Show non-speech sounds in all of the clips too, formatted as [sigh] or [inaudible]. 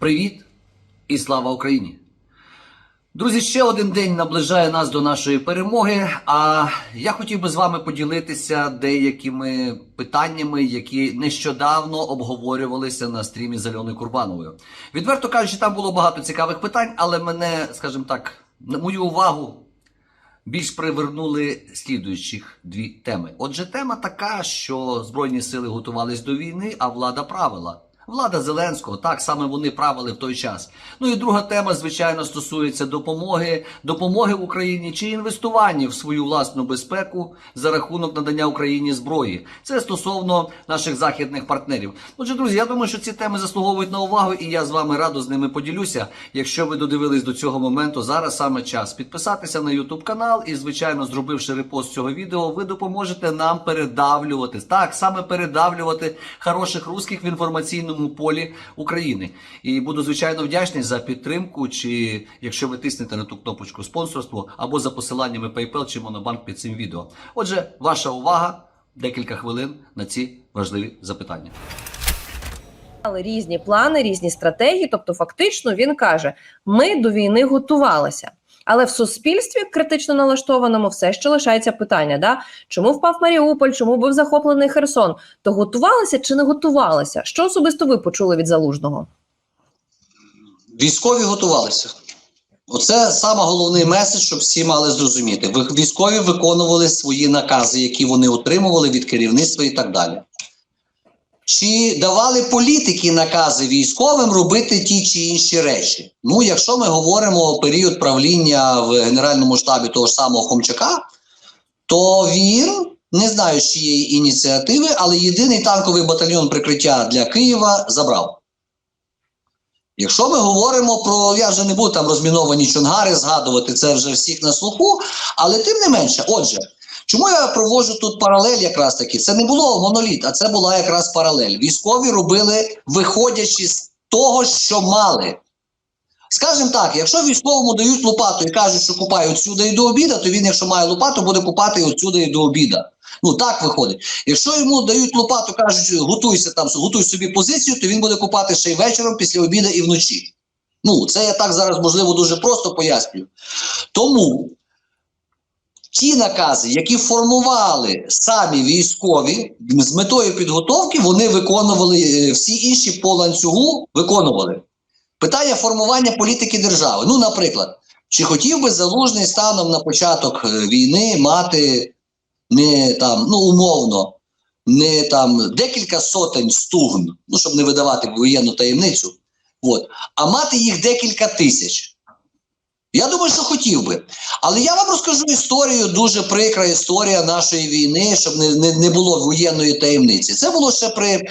Привіт і слава Україні! Друзі, ще один день наближає нас до нашої перемоги. А я хотів би з вами поділитися деякими питаннями, які нещодавно обговорювалися на стрімі з Альоною Курбановою. Відверто кажучи, там було багато цікавих питань, але мене, скажімо так, на мою увагу більш привернули слідуючих дві теми. Отже, тема така, що Збройні сили готувались до війни, а влада правила. Влада Зеленського, так саме вони правили в той час. Ну і друга тема, звичайно, стосується допомоги, допомоги Україні чи інвестування в свою власну безпеку за рахунок надання Україні зброї. Це стосовно наших західних партнерів. Отже, друзі, я думаю, що ці теми заслуговують на увагу, і я з вами радо з ними поділюся. Якщо ви додивились до цього моменту, зараз саме час підписатися на YouTube канал і, звичайно, зробивши репост цього відео, ви допоможете нам передавлювати так, саме передавлювати хороших русських в інформаційному полі України. І буду звичайно вдячний за підтримку, чи якщо ви тиснете на ту кнопочку спонсорство або за посиланнями PayPal чи Монобанк під цим відео. Отже, ваша увага, декілька хвилин на ці важливі запитання. Але різні плани, різні стратегії. Тобто, фактично, він каже: ми до війни готувалися. Але в суспільстві критично налаштованому все ще лишається питання: да? чому впав Маріуполь, чому був захоплений Херсон? То готувалися чи не готувалися? Що особисто ви почули від залужного? Військові готувалися. Оце саме головний меседж, щоб всі мали зрозуміти. Військові виконували свої накази, які вони отримували від керівництва і так далі. Чи давали політики накази військовим робити ті чи інші речі? Ну, якщо ми говоримо період правління в Генеральному штабі того ж самого Хомчака, то він, не знаю, чиєї ініціативи, але єдиний танковий батальйон прикриття для Києва забрав. Якщо ми говоримо про, я вже не буду там розміновані чонгари згадувати, це вже всіх на слуху, але тим не менше, отже, чому я проводжу тут паралель якраз таки? Це не було моноліт, а це була якраз паралель. Військові робили, виходячи з того, що мали. Скажімо так, якщо військовому дають лопату і кажуть, що купай отсюди і до обіда, то він, якщо має лопату, буде купати отсюди і до обіда. Ну так виходить. Якщо йому дають лопату, кажуть, готуйся там, готуй собі позицію, то він буде купати ще й вечором після обіда і вночі. Ну, це я так зараз, можливо, дуже просто пояснюю. Тому ті накази, які формували самі військові з метою підготовки, вони виконували е, всі інші по ланцюгу виконували. Питання формування політики держави. Ну, наприклад, чи хотів би залужний станом на початок е, війни мати не там, ну умовно, не там декілька сотень стугн, ну щоб не видавати воєнну таємницю, от, а мати їх декілька тисяч. Я думаю, що хотів би. Але я вам розкажу історію, дуже прикра історія нашої війни, щоб не, не, не було воєнної таємниці. Це було ще при,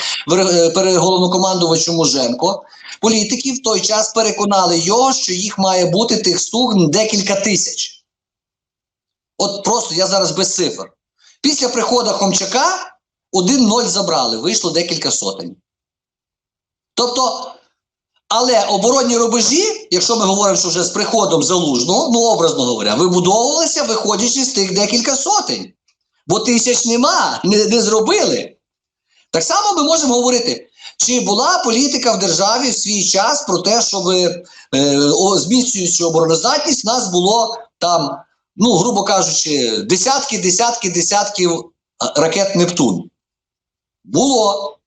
при головнокомандувачу Муженко. Політики в той час переконали його, що їх має бути тих стугн декілька тисяч. От просто я зараз без цифр. Після приходу Хомчака 1-0 забрали, вийшло декілька сотень. Тобто, але оборонні рубежі, якщо ми говоримо, що вже з приходом залужного, ну образно говоря, вибудовувалися, виходячи з тих декілька сотень. Бо тисяч нема, не, не зробили. Так само ми можемо говорити, чи була політика в державі в свій час про те, щоб е, зміцнюючи обороноздатність, нас було там, ну, грубо кажучи, десятки, десятки, десятків е, ракет Нептун. Було.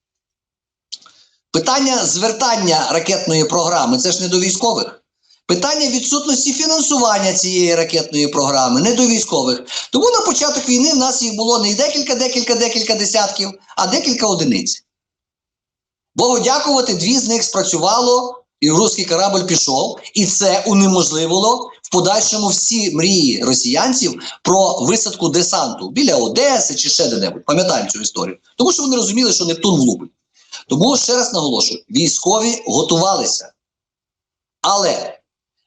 Питання звертання ракетної програми це ж не до військових. Питання відсутності фінансування цієї ракетної програми не до військових. Тому на початок війни в нас їх було не декілька, декілька, декілька десятків, а декілька одиниць. Богу дякувати, дві з них спрацювало, і руський корабль пішов, і це унеможливило в подальшому всі мрії росіянців про висадку десанту біля Одеси чи ще де-небудь. Пам'ятаємо цю історію. Тому що вони розуміли, що Нептун влупить. Тому ще раз наголошую: військові готувалися. Але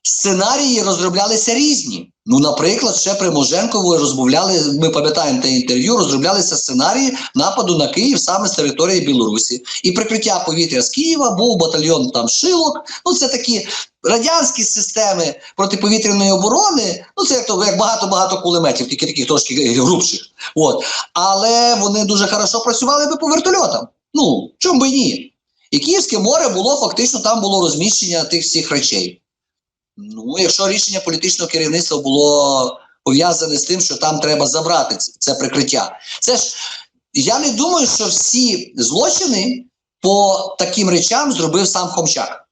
сценарії розроблялися різні. Ну, наприклад, ще при Моженкові розмовляли, ми пам'ятаємо те інтерв'ю, розроблялися сценарії нападу на Київ саме з території Білорусі. І прикриття повітря з Києва був батальйон там Шилок. Ну, це такі радянські системи протиповітряної оборони. Ну, це як то як багато-багато кулеметів, тільки таких трошки грубших. От. Але вони дуже хорошо працювали би по вертольотам. Ну, чому би ні? І Київське море було фактично там було розміщення тих всіх речей. Ну, якщо рішення політичного керівництва було пов'язане з тим, що там треба забрати це, прикриття. Це ж я не думаю, що всі злочини по таким речам зробив сам Хомчак.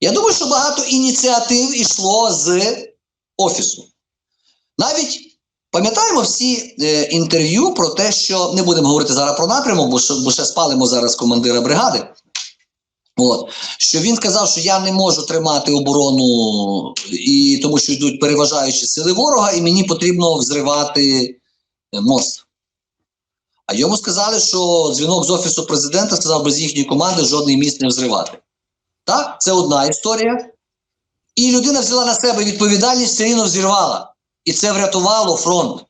Я думаю, що багато ініціатив йшло з офісу. Навіть пам'ятаємо всі е, інтерв'ю про те, що не будемо говорити зараз про напрямок, бо, що- бо ще спалимо зараз командира бригади. От, що він сказав, що я не можу тримати оборону, і тому що йдуть переважаючі сили ворога, і мені потрібно взривати е, мост. А йому сказали, що дзвінок з офісу президента сказав, без їхньої команди жодний міст не взривати. Так, це одна історія. І людина взяла на себе відповідальність, все рівно взірвала. І це врятувало фронт.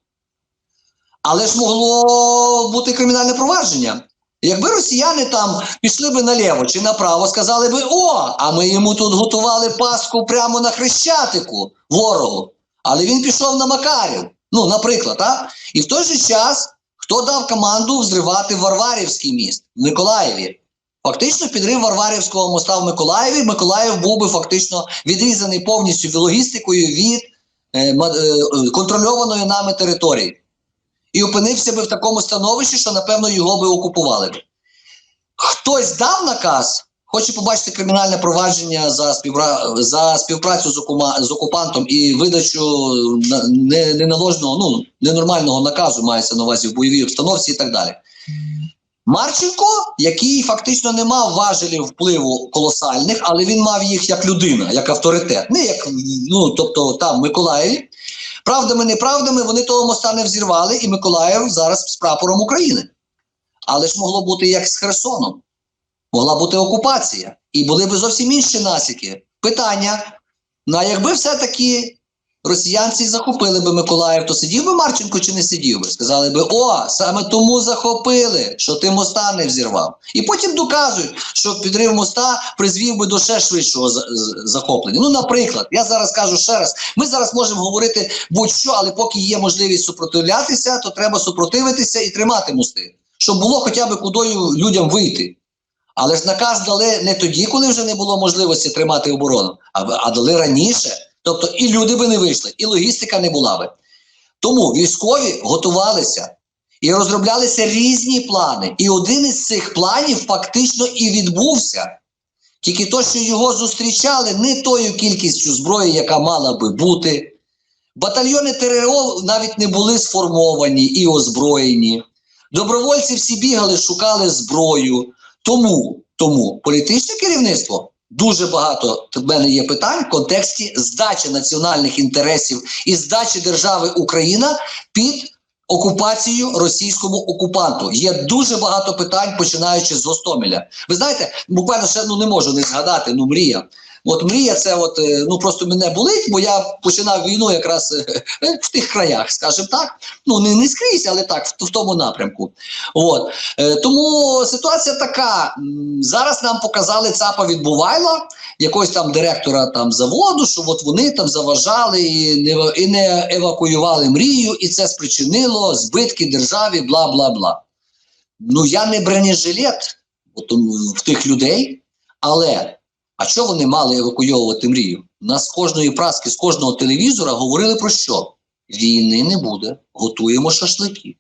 Але ж могло бути кримінальне провадження. Якби росіяни там пішли би наліво чи направо, сказали би: о, а ми йому тут готували паску прямо на хрещатику ворогу. Але він пішов на Макарів. Ну, наприклад, а? І в той же час хто дав команду взривати Варварівський міст в Миколаєві? Фактично підрив Варварівського моста в Миколаєві. Миколаїв був би фактично відрізаний повністю логістикою від контрольованої нами території. І опинився би в такому становищі, що напевно його би окупували. Хтось дав наказ, хоче побачити кримінальне провадження за, співпра... за співпрацю з, окума... з окупантом і видачу неналожного, ну, ненормального наказу, мається на увазі в бойовій обстановці і так далі. Марченко, який фактично не мав важелів впливу колосальних, але він мав їх як людина, як авторитет. Не як, ну, тобто там Миколаєві. Правдами, неправдами вони того моста не взірвали, і Миколаїв зараз з прапором України. Але ж могло бути як з Херсоном. Могла бути окупація. І були б зовсім інші насіки. Питання: ну а якби все-таки росіянці захопили би Миколаїв, то сидів би Марченко чи не сидів би? Сказали би, о, саме тому захопили, що ти моста не взірвав. І потім доказують, що підрив моста призвів би до ще швидшого захоплення. Ну, наприклад, я зараз кажу ще раз: ми зараз можемо говорити будь-що, але поки є можливість супротивлятися, то треба супротивитися і тримати мости, щоб було хоча б кудою людям вийти. Але ж наказ дали не тоді, коли вже не було можливості тримати оборону, а, а дали раніше. Тобто і люди би не вийшли, і логістика не була би. Тому військові готувалися і розроблялися різні плани. І один із цих планів фактично і відбувся. Тільки то, що його зустрічали не тою кількістю зброї, яка мала би бути. Батальйони ТРО навіть не були сформовані і озброєні. Добровольці всі бігали, шукали зброю. Тому, тому політичне керівництво дуже багато в мене є питань в контексті здачі національних інтересів і здачі держави Україна під окупацію російському окупанту. Є дуже багато питань, починаючи з Гостомеля. Ви знаєте, буквально ще ну не можу не згадати. Ну, мрія. От мрія, це от е, ну просто мене болить, бо я починав війну якраз е, е, в тих краях, скажімо так. Ну не, не скрізь, але так, в, в тому напрямку. От тому ситуація така. Зараз нам показали ЦАПа від Бувайла, якогось там директора там заводу, що от вони там заважали і не, і не евакуювали мрію, і це спричинило збитки державі, бла бла бла. Ну я не бронежилет от, в тих людей, але а що вони мали евакуйовувати мрію? У нас з кожної праски, з кожного телевізора говорили про що? Війни не буде, готуємо шашлики.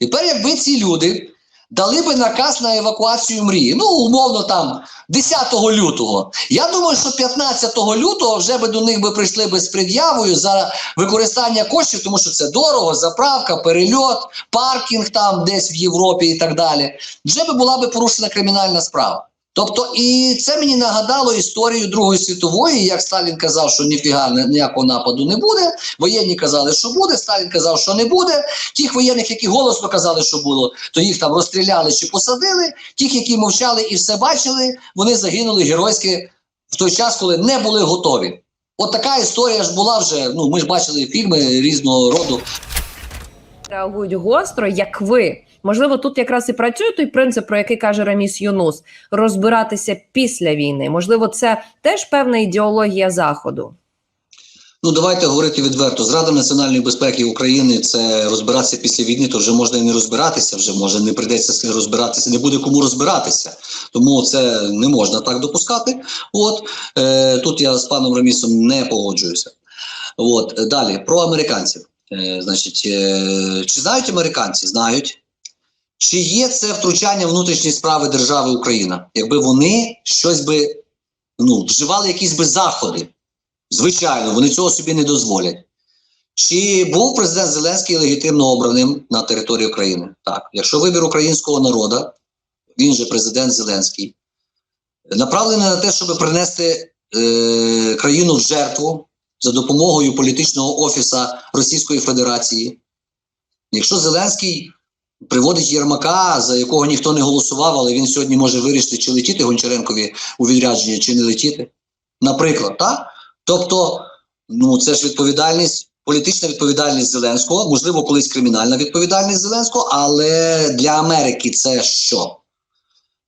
Тепер, якби ці люди дали би наказ на евакуацію мрії, ну, умовно, там 10 лютого. Я думаю, що 15 лютого вже би до них би прийшли би з пред'явою за використання коштів, тому що це дорого, заправка, перельот, паркінг там десь в Європі і так далі. Вже би була би порушена кримінальна справа. Тобто, і це мені нагадало історію Другої світової, як Сталін казав, що ніфіга ніякого нападу не буде. Воєнні казали, що буде. Сталін казав, що не буде. Тих воєнних, які голосно казали, що було, то їх там розстріляли чи посадили. Тих, які мовчали і все бачили, вони загинули геройськи в той час, коли не були готові. От така історія ж була вже. Ну ми ж бачили фільми різного роду. реагують гостро, як ви. Можливо, тут якраз і працює той принцип, про який каже Раміс Юнус: розбиратися після війни. Можливо, це теж певна ідеологія заходу. Ну, давайте говорити відверто. Зрада національної безпеки України це розбиратися після війни, то вже можна і не розбиратися, вже може не прийдеться розбиратися, не буде кому розбиратися. Тому це не можна так допускати. От е, тут я з паном Рамісом не погоджуюся. От далі про американців. Е, значить, е, чи знають американці? Знають. Чи є це втручання внутрішні справи держави Україна? Якби вони щось би ну, вживали якісь би заходи. Звичайно, вони цього собі не дозволять. Чи був президент Зеленський легітимно обраним на території України? Так. Якщо вибір українського народу, він же президент Зеленський, направлений на те, щоб принести е, країну в жертву за допомогою політичного офісу Російської Федерації. Якщо Зеленський приводить Єрмака, за якого ніхто не голосував, але він сьогодні може вирішити, чи летіти Гончаренкові у відрядження, чи не летіти. Наприклад, так? Тобто, ну це ж відповідальність, політична відповідальність Зеленського, можливо, колись кримінальна відповідальність Зеленського, але для Америки це що?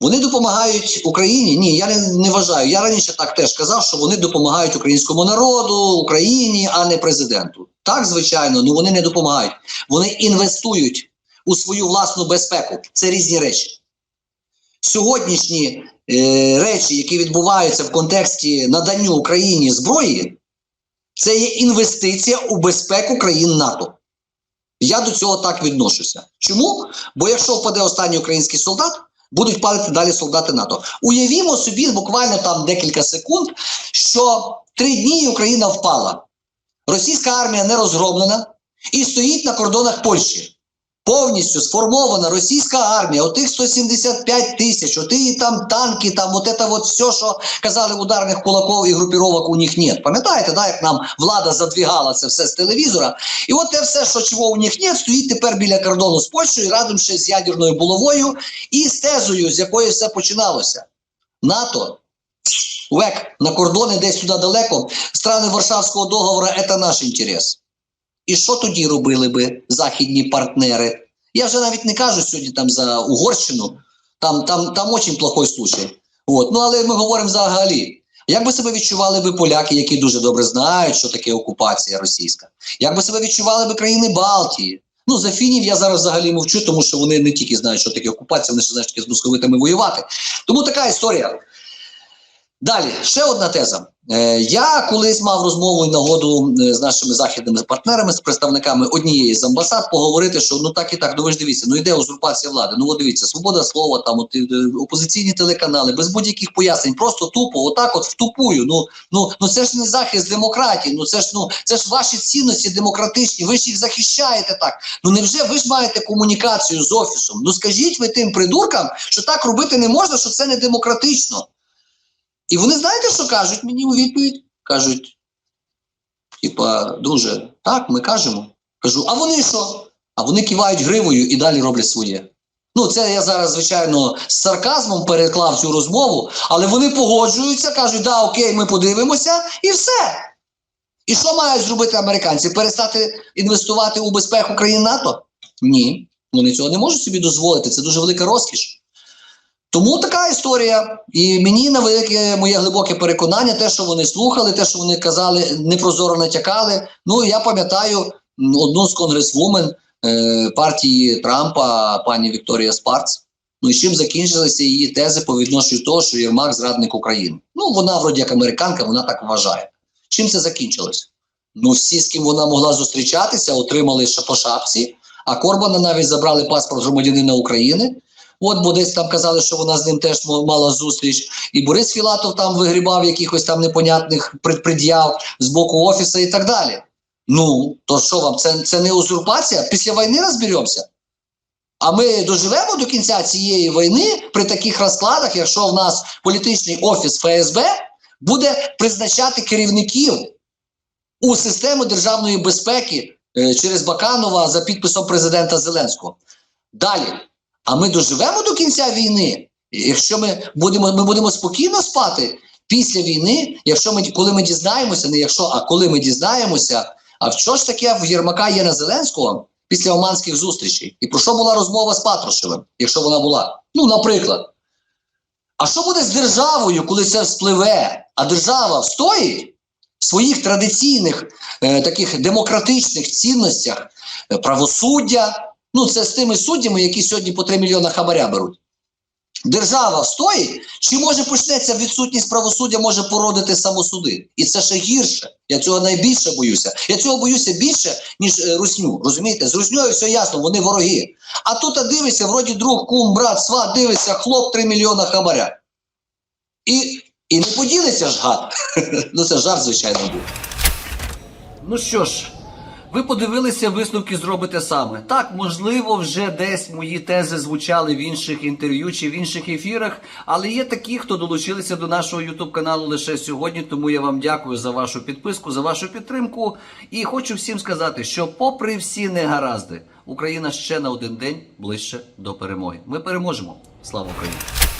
Вони допомагають Україні? Ні, я не, не вважаю. Я раніше так теж казав, що вони допомагають українському народу, Україні, а не президенту. Так, звичайно, ну вони не допомагають. Вони інвестують у свою власну безпеку. Це різні речі. Сьогоднішні е, речі, які відбуваються в контексті надання Україні зброї, це є інвестиція у безпеку країн НАТО. Я до цього так відношуся. Чому? Бо якщо впаде останній український солдат, будуть падати далі солдати НАТО. Уявімо собі буквально там декілька секунд, що три дні Україна впала. Російська армія не розгромлена і стоїть на кордонах Польщі. Повністю сформована російська армія, отих 175 тисяч, оті там танки, там от це от все, що казали ударних кулаков і групіровок у них нет. Пам'ятаєте, да, як нам влада задвігала це все з телевізора? І от те все, що чого у них нет, стоїть тепер біля кордону з Польщею, разом ще з ядерною булавою і з тезою, з якої все починалося. НАТО, ВЕК на кордони десь туди далеко, страни Варшавського договору це наш інтерес. І що тоді робили би західні партнери? Я вже навіть не кажу сьогодні там за Угорщину, там, там, там очень плохой случай. От. Ну, але ми говоримо взагалі. Як би себе відчували би поляки, які дуже добре знають, що таке окупація російська? Як би себе відчували би країни Балтії? Ну, за фінів я зараз взагалі мовчу, тому що вони не тільки знають, що таке окупація, вони ще знають, що таке з московитами воювати. Тому така історія. Далі, ще одна теза. Е, я колись мав розмову і нагоду е, з нашими західними партнерами, з представниками однієї з амбасад, поговорити, що ну так і так, ну ви ж дивіться, ну йде узурпація влади. Ну от дивіться, свобода слова, там от, е, опозиційні телеканали, без будь-яких пояснень, просто тупо, отак, от втупую. Ну ну ну це ж не захист демократії. Ну це ж ну це ж ваші цінності демократичні. Ви ж їх захищаєте так. Ну невже ви ж маєте комунікацію з офісом? Ну скажіть ви тим придуркам, що так робити не можна, що це не демократично. І вони знаєте, що кажуть мені у відповідь? Кажуть, типа, друже, так, ми кажемо. Кажу, а вони що? А вони кивають гривою і далі роблять своє. Ну, це я зараз, звичайно, з сарказмом переклав цю розмову, але вони погоджуються, кажуть, да, окей, ми подивимося, і все. І що мають зробити американці? Перестати інвестувати у безпеку країн НАТО? Ні. Вони цього не можуть собі дозволити. Це дуже велика розкіш. Тому така історія. І мені на велике моє глибоке переконання, те, що вони слухали, те, що вони казали, непрозоро натякали. Ну я пам'ятаю одну з конгресвумен е, партії Трампа, пані Вікторія Спарц. Ну і чим закінчилися її тези по відношенню того, що Єрмак зрадник України. Ну вона, вроді як американка, вона так вважає. Чим це закінчилось? Ну, всі, з ким вона могла зустрічатися, отримали по шапці, а Корбана навіть забрали паспорт громадянина України. От, бо десь там казали, що вона з ним теж мала зустріч. І Борис Філатов там вигрібав якихось там непонятних пред- пред'яв з боку офісу і так далі. Ну, то що вам, це, це не узурпація? Після війни розберемося. А ми доживемо до кінця цієї війни при таких розкладах, якщо в нас політичний офіс ФСБ буде призначати керівників у систему державної безпеки е, через Баканова за підписом президента Зеленського. Далі. А ми доживемо до кінця війни. Якщо ми будемо, ми будемо спокійно спати після війни, якщо ми коли ми дізнаємося, не якщо, а коли ми дізнаємося, а що ж таке в Єрмака є на Зеленського після оманських зустрічей? І про що була розмова з Патрушевим, якщо вона була? Ну, наприклад. А що буде з державою, коли це спливе? А держава встоїть? в своїх традиційних е, таких демократичних цінностях е, правосуддя. Ну, це з тими суддями, які сьогодні по 3 мільйона хабаря беруть. Держава встоїть, чи може почнеться відсутність правосуддя, може породити самосуди. І це ще гірше. Я цього найбільше боюся. Я цього боюся більше, ніж е, русню. Розумієте? З русньою все ясно, вони вороги. А тут дивишся, вроді друг, кум, брат, сват, дивишся, хлоп 3 мільйона хабаря. І, і не поділиться ж гад. [laughs] ну це жарт, звичайно, був. Ну що ж, ви подивилися, висновки зробите саме. Так, можливо, вже десь мої тези звучали в інших інтерв'ю чи в інших ефірах, але є такі, хто долучилися до нашого Ютуб каналу лише сьогодні. Тому я вам дякую за вашу підписку, за вашу підтримку. І хочу всім сказати, що, попри всі негаразди, Україна ще на один день ближче до перемоги. Ми переможемо. Слава Україні!